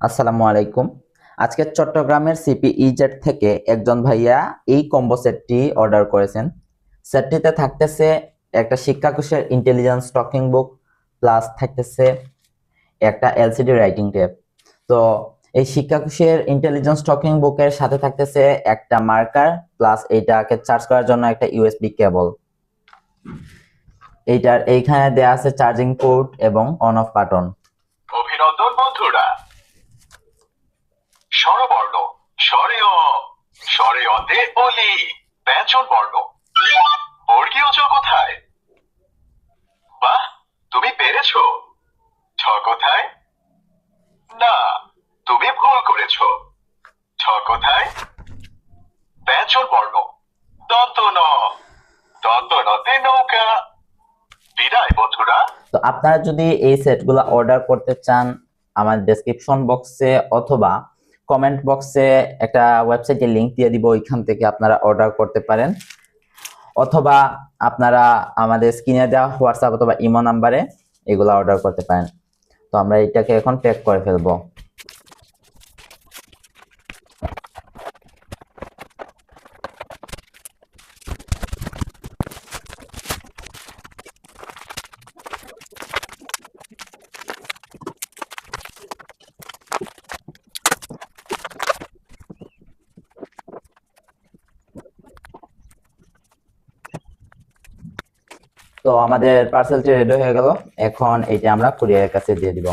আসসালামু আলাইকুম। আজকে চট্টগ্রামের সিপিইজেড থেকে একজন ভাইয়া এই কম্বো সেটটি অর্ডার করেছেন। সেটটিতে থাকতেছে একটা শিক্ষাকোষের ইন্টেলিজেন্স টকিং বুক প্লাস থাকতেছে একটা এলসিডি রাইটিং টেপ তো এই শিক্ষাকোষের ইন্টেলিজেন্স টকিং বুকের সাথে থাকতেছে একটা মার্কার প্লাস এইটাকে চার্জ করার জন্য একটা ইউএসবি কেবল এইটার এইখানে দেয়া আছে চার্জিং পোর্ট এবং অন অফ বাটন অভিনন্দন বন্ধুরা। স্বরবর্ণ স্বরে অ স্বরে অতে অলি ব্যঞ্জন বর্ণ। বর্গীয় কোথায়? বাহ, তুমি পেরেছ। ছ কোথায়? না, তুমি ভুল করেছ। ছ কোথায়? ব্যঞ্জন বর্ণ। দন্ত ন দন্ত নতে নৌকা। বিদায় বন্ধুরা। তো আপনারা যদি এই সেটগুলো অর্ডার করতে চান, আমার ডেসক্রিপশন বক্সে অথবা কমেন্ট বক্সে একটা ওয়েবসাইটের লিঙ্ক দিয়ে দিব, ওইখান থেকে আপনারা অর্ডার করতে পারেন। অথবা আপনারা আমাদের স্ক্রিনে দেওয়া হোয়াটসঅ্যাপ অথবা ইমো নাম্বারে এগুলো অর্ডার করতে পারেন। তো আমরা এটাকে এখন প্যাক করে ফেলব। তো আমাদের পার্সেলটি রেডি হয়ে গেল। এখন এইটা আমরা কুরিয়ারের কাছে দিয়ে দিব।